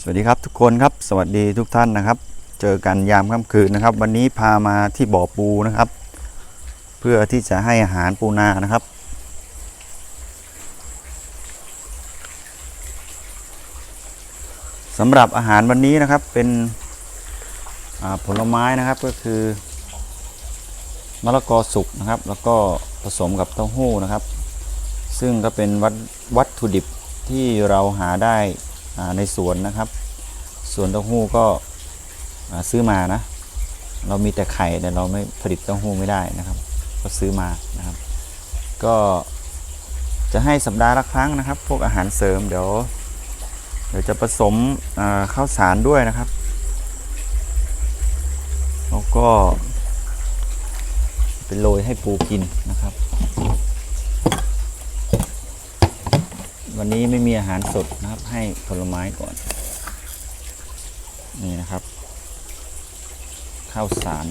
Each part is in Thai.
สวัสดีครับทุกคนครับสวัสดีทุกท่านนะครับ เจอกันยามค่ำคืนนะครับ วันนี้พามาที่บ่อปูนะครับ เพื่อที่จะให้อาหารปูนานะครับ สำหรับอาหารวันนี้นะครับเป็นผลไม้นะครับก็คือมะละกอสุกนะครับ แล้วก็ผสมกับเต้าหู้นะครับ ซึ่งก็เป็นวัตวัตถุดิบที่เราหาได้ ในสวนนะครับสวนเต้าหู้ก็ซื้อมานะ เรามีแต่ไข่แต่เราไม่ผลิตเต้าหู้ไม่ได้นะครับ ก็ซื้อมานะครับ ก็จะให้สัปดาห์ละครั้งนะครับ พวกอาหารเสริมเดี๋ยวเดี๋ยวจะผสมข้าวสารด้วยนะครับแล้วก็เป็นโรยให้ปูกินนะครับ วันนี้ไม่มีอาหารสดนะครับ ให้ผลไม้ก่อน นี่นะครับ ข้าวสาร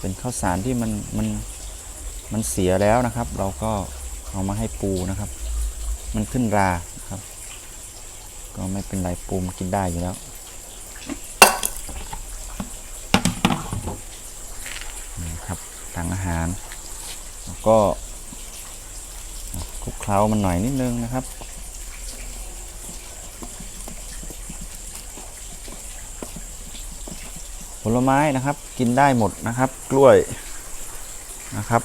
เป็นข้าวสารที่มันมันมันเสียแล้วนะครับ เราก็เอามาให้ปูนะครับ มันขึ้นราครับ ก็ไม่เป็นไรปูมันกินได้อยู่แล้วนี่ครับถังอาหาร แล้วก็คลุกเคล้ามันหน่อยนิดนึงนะครับ ลไม้นะครับ กินได้หมดนะครับ กล้วยนะครับ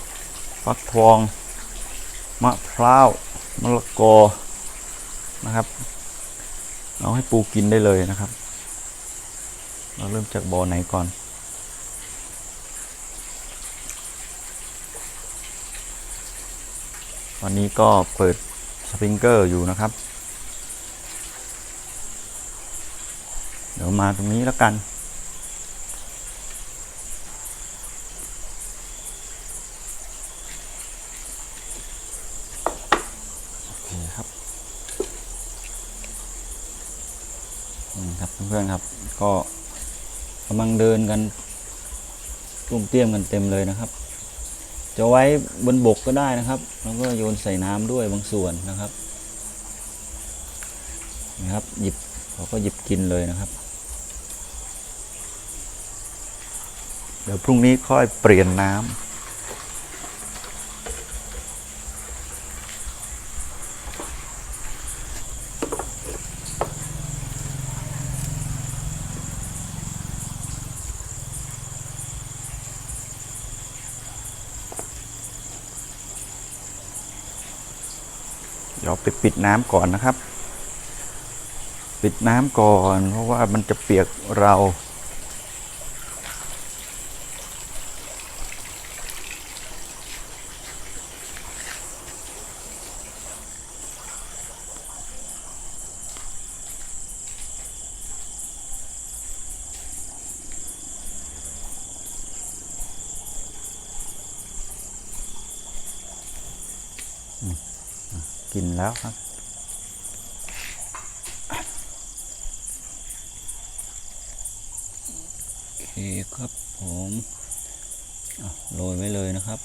ฟักทอง มะพร้าวมะละกอนะครับ เอาให้ปูกินได้เลยนะครับ เราเริ่มจากบ่อไหนก่อนวันนี้ก็เปิดสปริงเกอร์อยู่นะครับ เดี๋ยวมาตรงนี้แล้วกัน โอเคครับนี่ครับเพื่อนๆครับ ก็กำลังเดินกันตุ้มเตี้ยมกันเต็มเลยนะครับ จะไว้บนบกก็ได้นะครับ แล้วก็โยนใส่น้ำด้วยบางส่วนนะครับนะครับหยิบเขาก็หยิบกินเลยนะครับ เดี๋ยวพรุ่งนี้ค่อยเปลี่ยนน้ำ เดี๋ยวไปปิดน้ำก่อนนะครับ ปิดน้ำก่อน เพราะว่ามันจะเปียกเรา กินแล้วครับ โอเคครับผมโรยไว้เลยนะครับ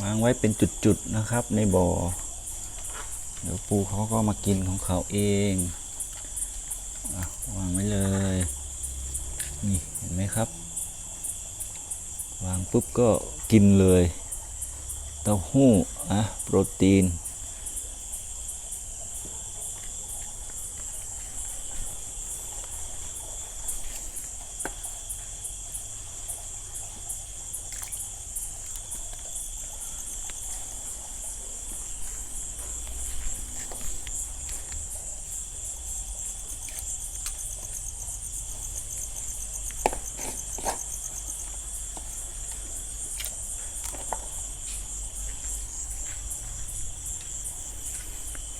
วางไว้เป็นจุดๆนะครับในบ่อ เดี๋ยวปูเขาก็มากินของเขาเองอวางไว้เลย นไหมครับ วางปุ๊บก็กินเลย เต้าหู้อะโปรตีน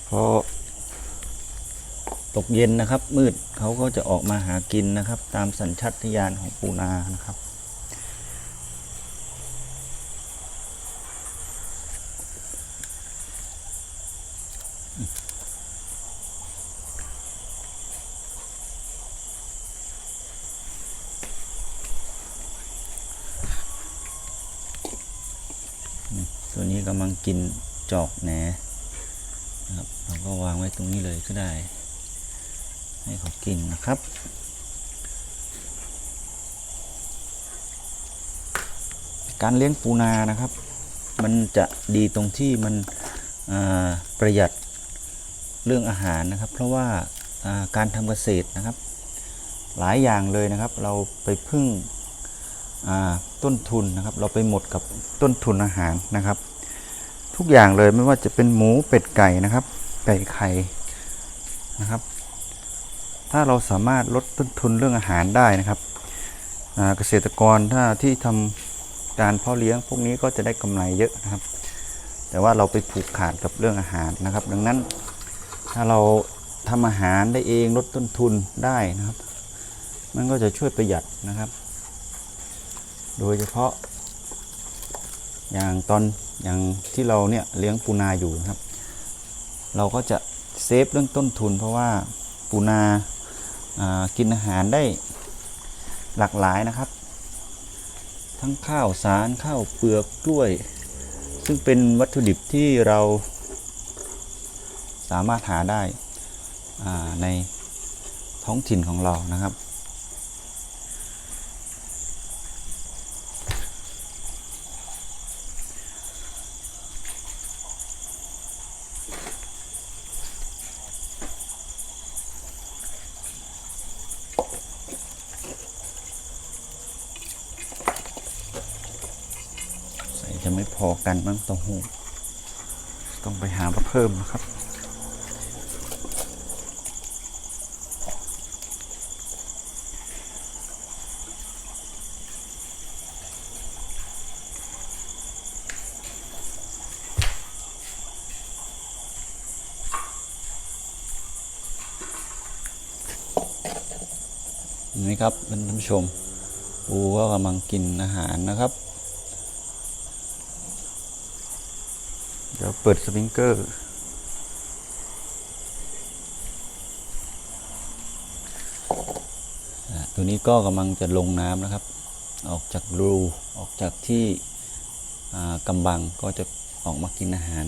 พอตกเย็นนะครับ มืดเขาก็จะออกมาหากินนะครับ ตามสัญชาตญาณของปูนานะครับ ตัวนี้กำลังกินจอกแหน ก็วางไว้ตรงนี้เลยก็ได้ ให้เขากินนะครับ การเลี้ยงปูนานะครับ มันจะดีตรงที่มันประหยัดเรื่องอาหารนะครับ เพราะว่าการทำเกษตรนะครับ หลายอย่างเลยนะครับ เราไปพึ่งต้นทุนนะครับ เราไปหมดกับต้นทุนอาหารนะครับ ทุกอย่างเลยไม่ว่าจะเป็นหมูเป็ดไก่นะครับ ไก่ไข่นะครับ ถ้าเราสามารถลดต้นทุนเรื่องอาหารได้นะครับเกษตรกรถ้าที่ทำการเพาะเลี้ยงพวกนี้ก็จะได้กำไรเยอะนะครับ แต่ว่าเราไปผูกขาดกับเรื่องอาหารนะครับ ดังนั้นถ้าเราทำอาหารได้เองลดต้นทุนได้นะครับ มันก็จะช่วยประหยัดนะครับ โดยเฉพาะอย่างตอนอย่างที่เราเนี่ยเลี้ยงปูนาอยู่นะครับ เราก็จะเซฟเรื่องต้นทุน เพราะว่าปูนาากินอาหารได้หลากหลายนะครับ ทั้งข้าวสารข้าวเปลือกกล้วย ซึ่งเป็นวัตถุดิบที่เราสามารถหาได้ในท้องถิ่นของเรานะครับ พอกันบ้างต้าหู้ต้องไปหามาเพิ่มนะครับเห็นไหมครับท่านผู้ชมปูก็กำลังกินอาหารนะครับ เดี๋ยวเปิดสปริงเกอร์ตัวนี้ก็กำลังจะลงน้ำนะครับ ออกจากรูออกจากที่กำบังก็จะออกมากินอาหาร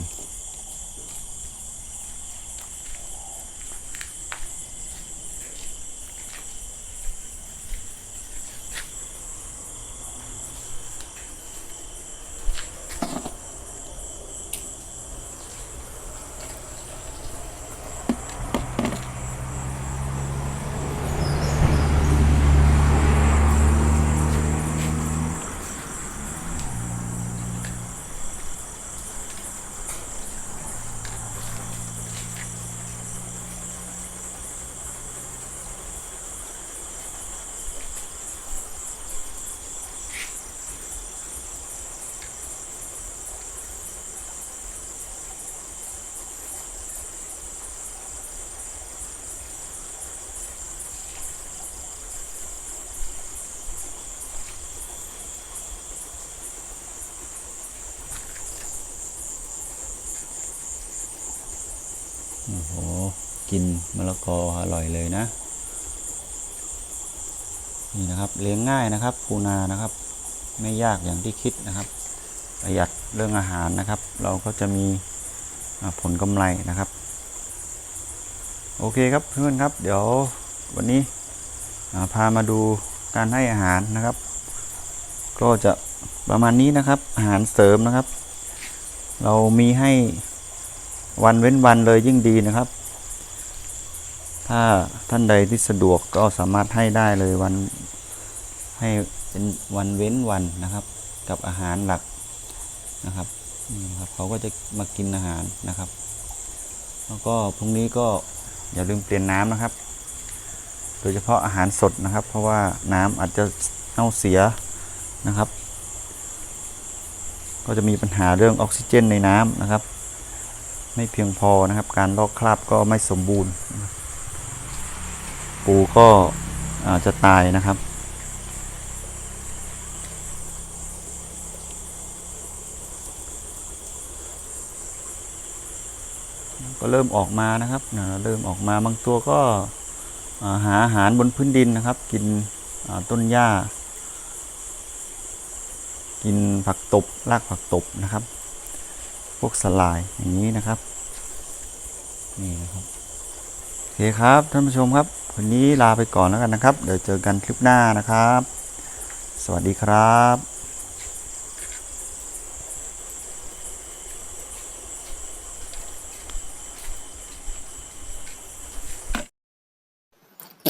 โอ้โห กินมะละกออร่อยเลยนะ นี่นะครับเลี้ยงง่ายนะครับปูนานะครับ ไม่ยากอย่างที่คิดนะครับ ประหยัดเรื่องอาหารนะครับ เราก็จะมีผลกำไรนะครับ โอเคครับเพื่อนครับ เดี๋ยววันนี้พามาดูการให้อาหารนะครับ ก็จะประมาณนี้นะครับอาหารเสริมนะครับ เรามีให้ วันเว้นวันเลยยิ่งดีนะครับ ถ้าท่านใดที่สะดวกก็สามารถให้ได้เลยวันให้เป็นวันเว้นวันนะครับ กับอาหารหลักนะครับนี่ครับเขาก็จะมากินอาหารนะครับ แล้วก็พรุ่งนี้ก็อย่าลืมเปลี่ยนน้ำนะครับ โดยเฉพาะอาหารสดนะครับ เพราะว่าน้ำอาจจะเน่าเสียนะครับ ก็จะมีปัญหาเรื่องออกซิเจนในน้ำนะครับ ไม่เพียงพอนะครับ การลอกคราบก็ไม่สมบูรณ์ ปูก็อาจจะตายนะครับ ก็เริ่มออกมานะครับเริ่มออกมาบางตัวก็หาอาหารบนพื้นดินนะครับ กินต้นหญ้า กินผักตบรากผักตบนะครับ พวกสลายอย่างนี้นะครับ นี่นะครับโอเคครับท่านผู้ชมครับ วันนี้ลาไปก่อนแล้วกันนะครับ เดี๋ยวเจอกันคลิปหน้านะครับ สวัสดีครับ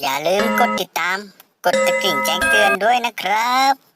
อย่าลืมกดติดตาม กดตะกริ่งแจ้งเตือนด้วยนะครับ